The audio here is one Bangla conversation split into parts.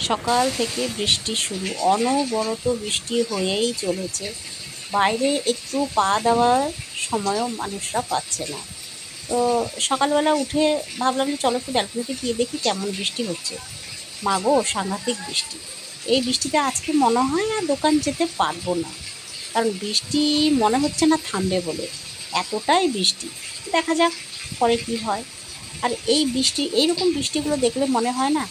সকাল থেকে বৃষ্টি শুরু। অনবরত বৃষ্টি হয়েই চলেছে। বাইরে একটু পা দেওয়ার সময়ও মানুষরা পাচ্ছে না। তো সকালবেলা উঠে ভাবলাম যে চলো একটু ব্যালকনিতে গিয়ে দেখি কেমন বৃষ্টি হচ্ছে। মাগো, সাংঘাতিক বৃষ্টি। এই বৃষ্টিতে আজকে মনে হয় আর দোকান যেতে পারব না। কারণ বৃষ্টি মনে হচ্ছে না থামবে বলে। এতটাই বৃষ্টি। দেখা যাক পরে কী হয়। আর এই বৃষ্টি, এইরকম বৃষ্টিগুলো দেখলে মনে হয় না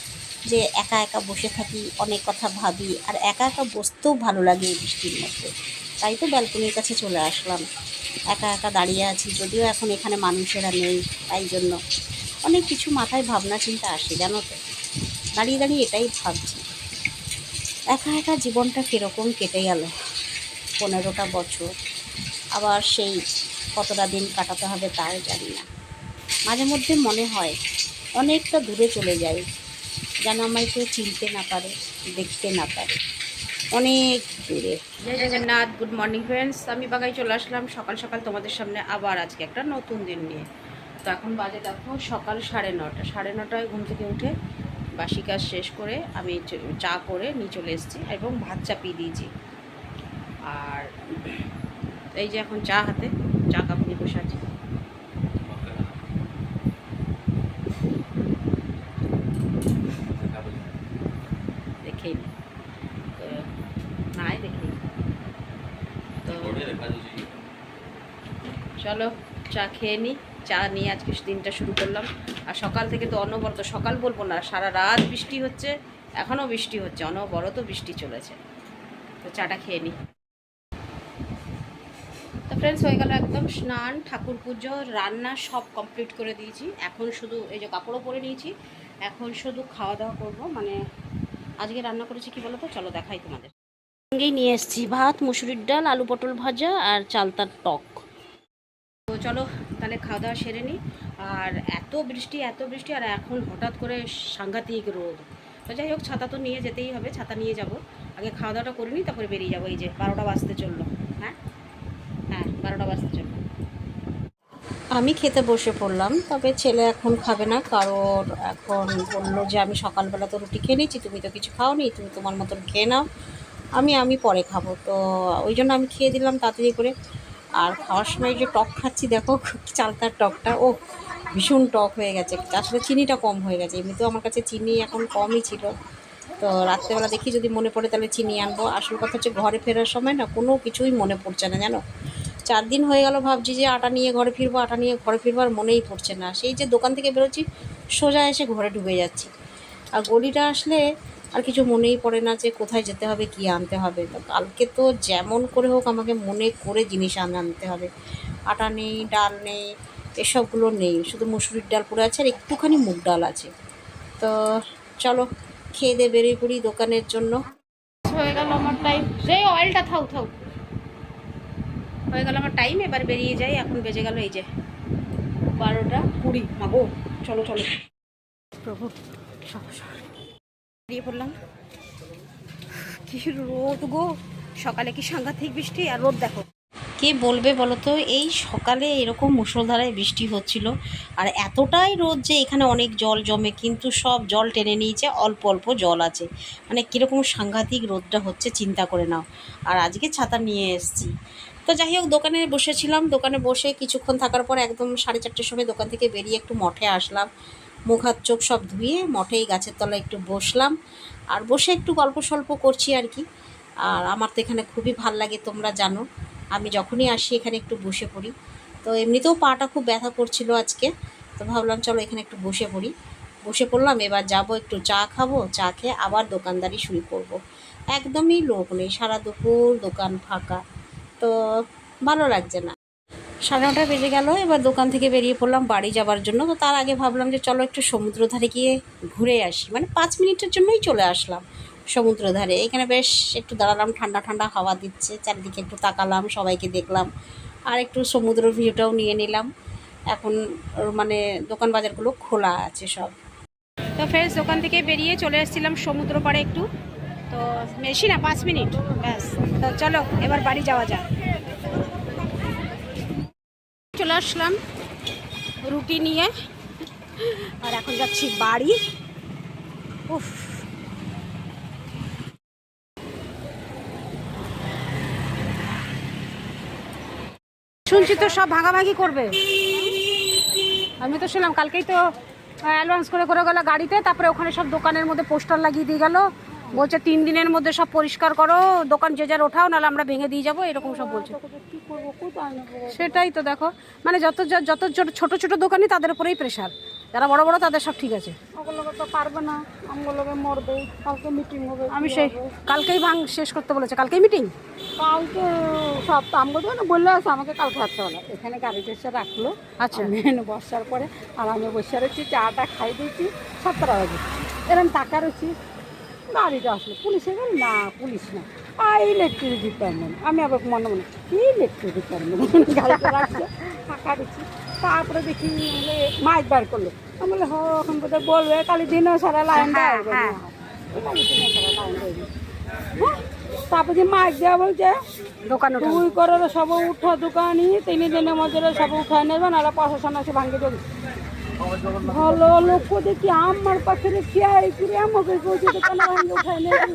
যে একা একা বসে থাকি, অনেক কথা ভাবি আর একা একা বসতেও ভালো লাগে এই বৃষ্টির মধ্যে। তাই তো ব্যালকনির কাছে চলে আসলাম। একা একা দাঁড়িয়ে আছি, যদিও এখন এখানে মানুষেরা নেই, তাই জন্য। অনেক কিছু মাথায় ভাবনা চিন্তা আসে, জানো তো। দাঁড়িয়ে দাঁড়িয়ে এটাই ভাবছি। একা একা জীবনটা কীরকম কেটে গেল? পনেরোটা বছর। আবার সেই কতটা দিন কাটাতে হবে তাও জানি না। মাঝে মধ্যে মনে হয়, অনেকটা দূরে চলে যাই। যেন আমায় কেউ চিনতে না পারে, দেখতে না পারে। অনেক দূরে। জয় জগন্নাথ গুড মর্নিং ফ্রেন্ডস আমি বাগায় চলে আসলাম। সকাল সকাল তোমাদের সামনে আবার আজকে একটা নতুন দিন নিয়ে। তো এখন বাজে দেখো সকাল সাড়ে নটা। সাড়ে নটায় ঘুম থেকে উঠে বাসি কাজ শেষ করে আমি চা করে নিয়ে চলে এসেছি এবং ভাত চাপিয়ে দিয়েছি। আর এই যে এখন চা হাতে, চা কাপ নিয়ে বসে আছি দেখেই নি। তো নাই দেখেই নি। তো চলো, চা খেয়ে নিই চা নিয়ে আজকে দিনটা শুরু করলাম। আর সকাল থেকে তো অনবরত, সকাল বলব না, সারা রাত বৃষ্টি হচ্ছে, এখনও বৃষ্টি হচ্ছে, অনবরত বৃষ্টি চলেছে। তো চাটা খেয়ে নিই তো ফ্রেন্ডস হয়ে গেল একদম স্নান, ঠাকুর পুজো, রান্না সব কমপ্লিট করে দিয়েছি। এখন শুধু এই যে কাপড়ও পরে নিয়েছি, এখন শুধু খাওয়া দাওয়া করব। মানে আজকে রান্না করেছি কি বলো তো চলো দেখাই তোমাদের। সঙ্গেই নিয়ে এসেছি ভাত, মুসুরির ডাল, আলু পটল ভাজা আর চালতার টক। চলো, তাহলে খাওয়া দাওয়া সেরে নিই আর এত বৃষ্টি এত বৃষ্টি, আর এখন হঠাৎ করে সাংঘাতিক রোদ। তো যাই হোক, ছাতা তো নিয়ে যেতেই হবে, ছাতা নিয়ে যাব। আগে খাওয়া দাওয়াটা করে নিই তারপরে বেরিয়ে যাব, এই যে বারোটা বাজতে চলল। হ্যাঁ? হ্যাঁ বারোটা বাজতে চলল। আমি খেতে বসে পড়লাম, তবে ছেলে এখন খাবে না, কারণ এখন বলল যে আমি সকালবেলা তো রুটি খেয়ে নিয়েছি, তুমি তো কিছু খাওনি, তুমি তোমার মতন খেয়ে নাও। আমি আমি পরে খাব। তো ওই জন্য আমি খেয়ে দিলাম তাড়াতাড়ি করে। আর খাওয়ার সময় যে টক খাচ্ছি, দেখো চালতার টকটা ও ভীষণ টক হয়ে গেছে। আসলে চিনিটা কম হয়ে গেছে। এমনিতেও আমার কাছে চিনি এখন কমই ছিল। তো রাত্রেবেলা দেখি যদি মনে পড়ে তাহলে চিনি আনব। আসল কথা হচ্ছে ঘরে ফেরার সময় না কোনো কিছুই মনে পড়ছে না, জানো? চার দিন হয়ে গেল ভাবছি যে আটা নিয়ে ঘরে ফিরবো, আটা নিয়ে ঘরে ফিরবো আর মনেই পড়ছে না। সেই যে দোকান থেকে বেরোচ্ছি, সোজা এসে ঘরে ঢুকে যাচ্ছি। আর গলিটা আসলে আর কিছু মনেই পড়ে না যে কোথায় যেতে হবে কী আনতে হবে। তো কালকে তো যেমন করে হোক আমাকে মনে করে জিনিস আন- আনতে হবে। আটা নেই ডাল নেই এসবগুলো নেই। শুধু মুসুরির ডাল পড়ে আছে আর একটুখানি মুগ ডাল আছে। তো চলো খেয়ে দিয়ে বেরিয়ে পড়ি দোকানের জন্য। হয়ে গেল আমার টাইম সেই অয়েলটা থাও থাও হয়ে গেল আমার টাইম এবার বেরিয়ে যাই। এখন বেজে গেল এই যে বারোটা কুড়ি। মাগো চলো চলো। প্রভু সব বেরিয়ে পড়লাম। কি রোদ গো। সকালে কি সাংঘাতিক বৃষ্টি আর রোদ দেখো। কে বলবে বলো তো? এই সকালে এরকম মুষলধারায় বৃষ্টি হচ্ছিল আর এতটাই রোদ যে এখানে অনেক জল জমে, কিন্তু সব জল টেনে নিয়েছে, অল্প অল্প জল আছে। মানে কীরকম সাংঘাতিক রোদটা হচ্ছে চিন্তা করে নাও। আর আজকে ছাতা নিয়ে এসেছি। তো যাই হোক, দোকানে বসেছিলাম। দোকানে বসে কিছুক্ষণ থাকার পর একদম সাড়ে চারটের সময় দোকান থেকে বেরিয়ে একটু মঠে আসলাম। মুখ হাত চোখ সব ধুয়ে মঠেই গাছের তলায় একটু বসলাম। আর বসে একটু গল্প সল্প করছি আর কি। আর আমার তো এখানে খুবই ভালো লাগে, তোমরা জানো। আমি যখনই আসি এখানে একটু বসে পড়ি। তো এমনিতেও পাটা খুব ব্যথা করছিল আজকে, তো ভাবলাম চলো এখানে একটু বসে পড়ি। বসে পড়লাম, এবার যাব একটু চা খাব, চা খেয়ে আবার দোকানদারি শুরু করব। একদমই লোক নেই, সারা দুপুর দোকান ফাঁকা। তো ভালো লাগছে না। সাড়ে নটা বেজে গেল, এবার দোকান থেকে বেরিয়ে পড়লাম বাড়ি যাওয়ার জন্য। তো তার আগে ভাবলাম যে চলো একটু সমুদ্র ধারে গিয়ে ঘুরে আসি। মানে পাঁচ মিনিটের জন্যই চলে আসলাম সমুদ্র ধারে এখানে বেশ একটু দাঁড়ালাম, ঠান্ডা ঠান্ডা হাওয়া দিচ্ছে, চারিদিকে একটু তাকালাম, সবাইকে দেখলাম। আর একটু সমুদ্র ভিউটাও নিয়ে নিলাম। এখন মানে দোকান বাজারগুলো খোলা আছে সব। তো ফ্রেন্ডস দোকান থেকে বেরিয়ে চলে এসেছিলাম সমুদ্র পাড়ে একটু। তো বেশি না, পাঁচ মিনিট। ব্যাস। তো চলো, এবার বাড়ি যাওয়া যাক। আসলাম রুটি নিয়ে। আর এখন যাচ্ছি বাড়ি। উফ। শুনছি তো সব ভাঙাভাঙি করবে। আমি তো শুনলাম কালকেই তো অ্যাডভান্স করে করে গেলো গাড়িতে, তারপরে ওখানে সব দোকানের মধ্যে পোস্টার লাগিয়ে দিয়ে গেলো। বলছে তিন দিনের মধ্যে সব পরিষ্কার করো দোকান যে যার ওঠাও নাহলে আমরা ভেঙে দিয়ে যাব এরকম সব বলছে। কি করব কোথায় সেটাই তো দেখো মানে যত যত ছোট- ছোট ছোট দোকানি তাদের উপরেই প্রেশার যারা বড় বড় তাদের সব ঠিক আছে। ওগুলোকে তো পারবে না আমগুলোকে মরবে কালকে মিটিং হবে। আমি সেই কালকেই ভাঙ শেষ করতে বলেছে। কালকেই মিটিং কালকে সব আমগো তো না বললে আছে আমাকে কালকে হাঁটতে হলো এখানে গাড়িটা এসে রাখল। আচ্ছা। এনে বসার পরে আর আমি বসে রয়েছি চাটা খাই দিয়েছি সাতটা বাজে। এরকম টাকা রয়েছি। গাড়িটা আসলো পুলিশে গেল না পুলিশ না। আর ইলেকট্রিক ডিপার্টমেন্ট আমি আবার মনে মনে ইলেকট্রিক ডিপার্টমেন্ট গাড়িটা রাখছে টাকা দিচ্ছি। তারপরে দেখি মাইক বার করল। আমি বলে হ এখন বোধহয় বলবে কালি দিনও সারা লাইন হ্যাঁ, দেয় হ্যাঁ। লাইন হ্যাঁ তারপর যে মাইক দেওয়া বলছে দোকান তুই করে সব উঠা দোকানি তিন দিনের মধ্যে সব উঠায় নেবে নাহলে প্রশাসন এসে ভাঙে দেবে। ভালো লোক দেখি আমার পাখে খেয়াই করে আমাকে কইছে দোকানে ভাঙে উঠায় নেবে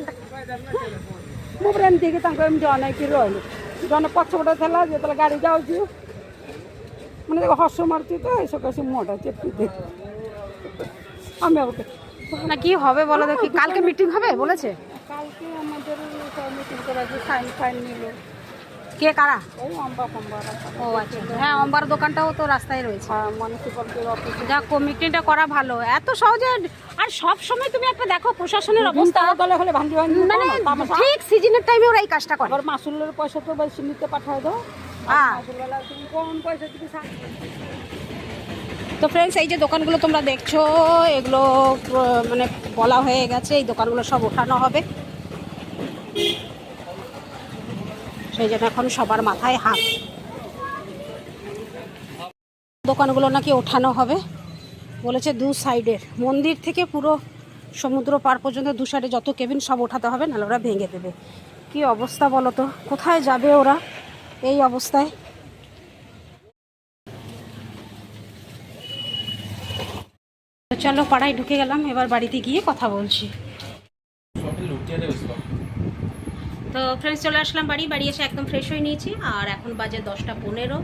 মোবাইল দিকে ତାଙ୍କ ଏମିତି ଅନେଇକି ରହିଲେ ଜଣେ ପଛପଟେ ଥିଲା ଯେତେବେଳେ ଗାଡ଼ି ଯାଉଛି ମାନେ ତାକୁ ହସ ମାରୁଛି ତ এই ସକାଶେ ମୁହଁଟା চেপি দে আমি ওকে না কি হবে বলো দেখি কালকে মিটিং হবে বলেছে কালকে আমাদের সব মিটিং করা আছে সাইন ফাইন নিল কে কারা? ও আচ্ছা। হ্যাঁ অম্বার দোকানটাও তো রাস্তায় রয়েছে। যা মিটিংটা করা ভালো। এত সহজে আর সব সময় তুমি একটা দেখো প্রশাসনের অবস্থা। দলে হলে ভাঙ্গি ভাঙ্গি মানে ঠিক সিজনের টাইমে ওরা এই কাজটা করে। আবার মাসুলের পয়সা তো বেশি নিতে পাঠায় দাও। হ্যাঁ। তুমি কম পয়সা দিবি তো ফ্রেন্ডস এই যে দোকানগুলো তোমরা দেখছ এগুলো মানে বলা হয়ে গেছে এই দোকানগুলো সব ওঠানো হবে। সেই জন্য এখন সবার মাথায় হাত। দোকানগুলো নাকি ওঠানো হবে। বলেছে দু সাইডের। মন্দির থেকে পুরো সমুদ্র পার পর্যন্ত দু সাইডে যত কেবিন সব ওঠাতে হবে, নাহলে ওরা ভেঙে দেবে। কি অবস্থা বলো তো? কোথায় যাবে ওরা এই অবস্থায়? চলো পাড়ায় ঢুকে গেলাম, এবার বাড়িতে গিয়ে কথা বলছি। তো ফ্রেন্ডস চলে আসলাম বাড়ি। বাড়ি এসে একদম ফ্রেশ হয়ে নিয়েছি। আর এখন বাজে দশটা পনেরো।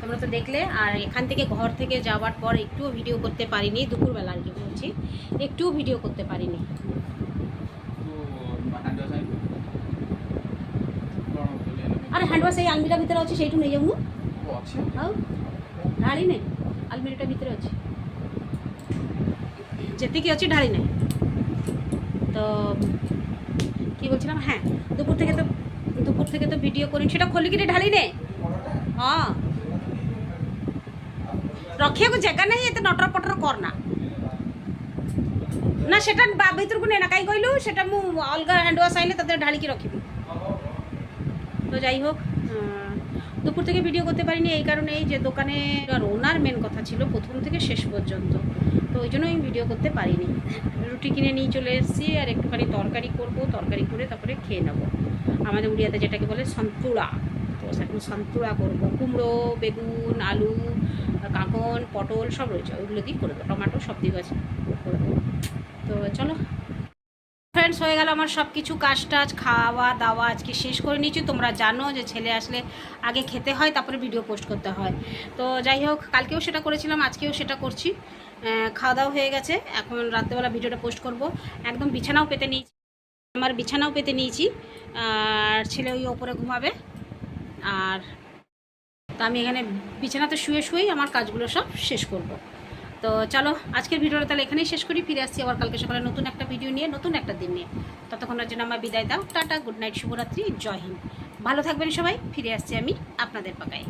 তোমরা তো দেখলে আর এখান থেকে ঘর থেকে যাওয়ার পর একটুও ভিডিও করতে পারিনি। দুপুরবেলা আর কি বলছি। একটুও ভিডিও করতে পারিনি। আরে হ্যান্ডওয়াশ এই আলমিরা ভিতরে আছে সেইটু নেই যাব হ্যাঁ। ঢালি নেই? আলমিরাটা ভিতরে আছে। যেতে কি আছে ঢালি নেই। তো কি বলছিলাম? হ্যাঁ দুপুর থেকে তো, দুপুর থেকে তো ভিডিও করিনি। সেটা খোলি কিনে ঢালি নে। হ্যাঁ। রক্ষিয়াকু জায়গা নাই, এতে নটর পটর কর না। না, সেটা ভিতরকু নে না। কাই কইলু, সেটা মু অলগা হ্যান্ড ওয়াশ আইলে তাদের ঢালিকি রাখিবি। তো যাই হোক দুপুর থেকে ভিডিও করতে পারিনি, এই কারণেই যে দোকানে ওনার মেন কথা ছিল প্রথম থেকে শেষ পর্যন্ত। তো ওই জন্য আমি ভিডিও করতে পারিনি। রুটি কিনে নিয়ে চলে এসেছি আর একটুখানি তরকারি করব, তরকারি করে তারপরে খেয়ে নেব। আমাদের উড়িয়াতে যেটাকে বলে সন্তুড়া। তো এখন সন্তুড়া করব। কুমড়ো, বেগুন, আলু, কাঁকন, পটল সব রয়েছে। ওইগুলো দিয়ে করে দেবো। টমেটো সব দিয়ে করে দেবো তো চলো ফ্রেন্ডস হয়ে গেল আমার সব কিছু কাজ টাজ খাওয়া, দাওয়া আজকে শেষ করে নিয়েছি। তোমরা জানো যে ছেলে আসলে আগে খেতে হয়, তারপরে ভিডিও পোস্ট করতে হয়। তো যাই হোক, কালকেও সেটা করেছিলাম, আজকেও সেটা করছি। খাওয়া দাওয়া হয়ে গেছে, এখন রাত্রেবেলা ভিডিওটা পোস্ট করব। একদম বিছানাও পেতে নিয়েছি, আমার বিছানাও পেতে নিয়েছি। আর ছেলে ওই ওপরে ঘুমাবে। আর তো আমি এখানে বিছানাতে শুয়ে শুয়েই আমার কাজগুলো সব শেষ করব। তো চলো, আজকের ভিডিওটা তাহলে এখানেই শেষ করি। ফিরে আসছি আবার কালকে সকালে নতুন একটা ভিডিও নিয়ে, নতুন একটা দিন নিয়ে। ততক্ষণের জন্য আমার বিদায় দাও। টাটা গুড নাইট শুভরাত্রি, জয় হিন্দ। ভালো থাকবেন সবাই। ফিরে আসছি আমি আপনাদের পাকায়।